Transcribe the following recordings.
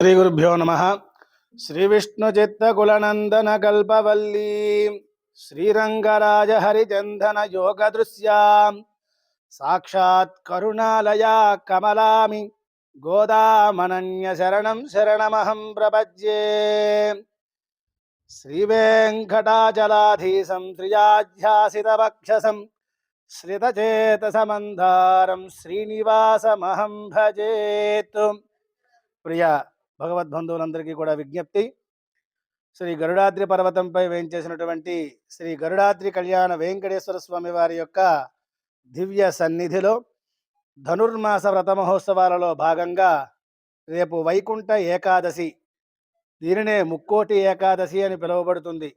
శ్రీ గురుభ్యో నమ. శ్రీ విష్ణు చిత్త కులనందన కల్పవల్లీ శ్రీరంగరాజ హరిచందన యోగ దృశ్యా సాక్షాత్ కరుణాలయా కమలామి గోదామనన్య శరణం శరణమహం ప్రపజ్యే శ్రీవేంకటాచలాధీశం శ్రియాధ్యాసితవక్షసం శ్రితచేతసమంధారం శ్రీనివాసమహం భజేతు. ప్రియ భగవద్బంధువులందరికీ కూడా విజ్ఞప్తి. శ్రీ గరుడాద్రి పర్వతంపై వేయించేసినటువంటి శ్రీ గరుడాద్రి కళ్యాణ వెంకటేశ్వర స్వామి వారి యొక్క దివ్య సన్నిధిలో ధనుర్మాస వ్రత మహోత్సవాలలో భాగంగా రేపు వైకుంఠ ఏకాదశి. దీనినే ముక్కోటి ఏకాదశి అని పిలువబడుతుంది.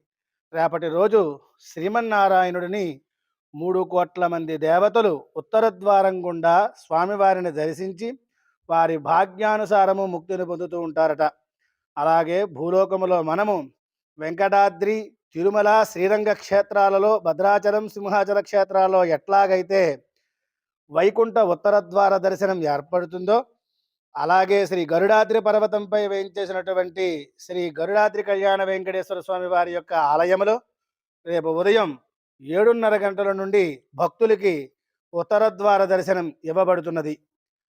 రేపటి రోజు శ్రీమన్నారాయణుడిని మూడు కోట్ల మంది దేవతలు ఉత్తర ద్వారం గుండా స్వామివారిని దర్శించి వారి భాగ్యానుసారము ముక్తిని పొందుతూ ఉంటారట. అలాగే భూలోకములో మనము వెంకటాద్రి తిరుమల శ్రీరంగ క్షేత్రాలలో భద్రాచలం సింహాచల క్షేత్రాలలో ఎట్లాగైతే వైకుంఠ ఉత్తర ద్వార దర్శనం ఏర్పడుతుందో అలాగే శ్రీ గరుడాద్రి పర్వతంపై వేయించేసినటువంటి శ్రీ గరుడాద్రి కళ్యాణ వెంకటేశ్వర స్వామి వారి యొక్క ఆలయములో రేపు ఉదయం ఏడున్నర గంటల నుండి భక్తులకి ఉత్తర ద్వార దర్శనం ఇవ్వబడుతున్నది.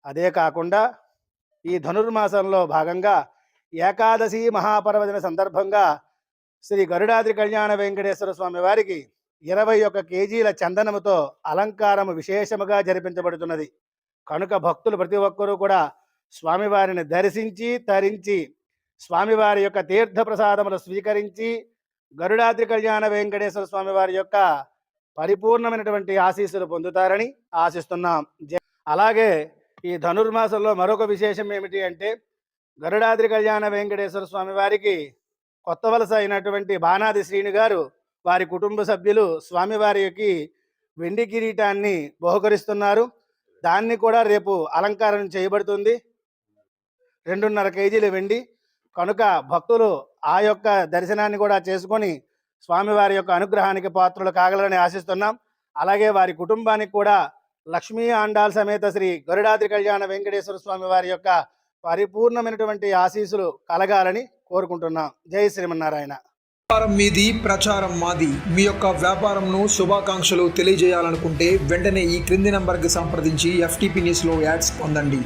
అదే కాకుండా ఈ ధనుర్మాసంలో భాగంగా ఏకాదశి మహాపర్వదిన సందర్భంగా శ్రీ గరుడాద్రి కళ్యాణ వెంకటేశ్వర స్వామి వారికి ఇరవై ఒక్క కేజీల చందనముతో అలంకారము విశేషముగా జరిపించబడుతున్నది. కనుక భక్తులు ప్రతి ఒక్కరూ కూడా స్వామివారిని దర్శించి తరించి స్వామివారి యొక్క తీర్థ ప్రసాదములు స్వీకరించి గరుడాద్రి కళ్యాణ వెంకటేశ్వర స్వామి వారి యొక్క పరిపూర్ణమైనటువంటి ఆశీస్సులు పొందుతారని ఆశిస్తున్నాం. జ- అలాగే ఈ ధనుర్మాసంలో మరొక విశేషం ఏమిటి అంటే గరుడాద్రి కళ్యాణ వెంకటేశ్వర స్వామి వారికి కొత్త వలస అయినటువంటి బాణాది శ్రీని గారు వారి కుటుంబ సభ్యులు స్వామివారికి వెండి కిరీటాన్ని బహుకరిస్తున్నారు. దాన్ని కూడా రేపు అలంకారం చేయబడుతుంది. రెండున్నర కేజీలు వెండి. కనుక భక్తులు ఆ యొక్క దర్శనాన్ని కూడా చేసుకొని స్వామివారి యొక్క అనుగ్రహానికి పాత్రలు కాగలరని ఆశిస్తున్నాం. అలాగే వారి కుటుంబానికి కూడా లక్ష్మీ ఆండాల్ సమేత శ్రీ గరుడాద్రి కళ్యాణ వెంకటేశ్వర స్వామి వారి యొక్క పరిపూర్ణమైనటువంటి ఆశీస్సులు కలగాలని కోరుకుంటున్నాం. జై శ్రీమన్నారాయణ. వ్యాపారం మీది ప్రచారం మాది. మీ యొక్క వ్యాపారంను శుభాకాంక్షలు తెలియజేయాలనుకుంటే వెంటనే ఈ క్రింది నంబర్కి సంప్రదించి ఎఫ్టీపీ న్యూస్లో యాడ్స్ పొందండి.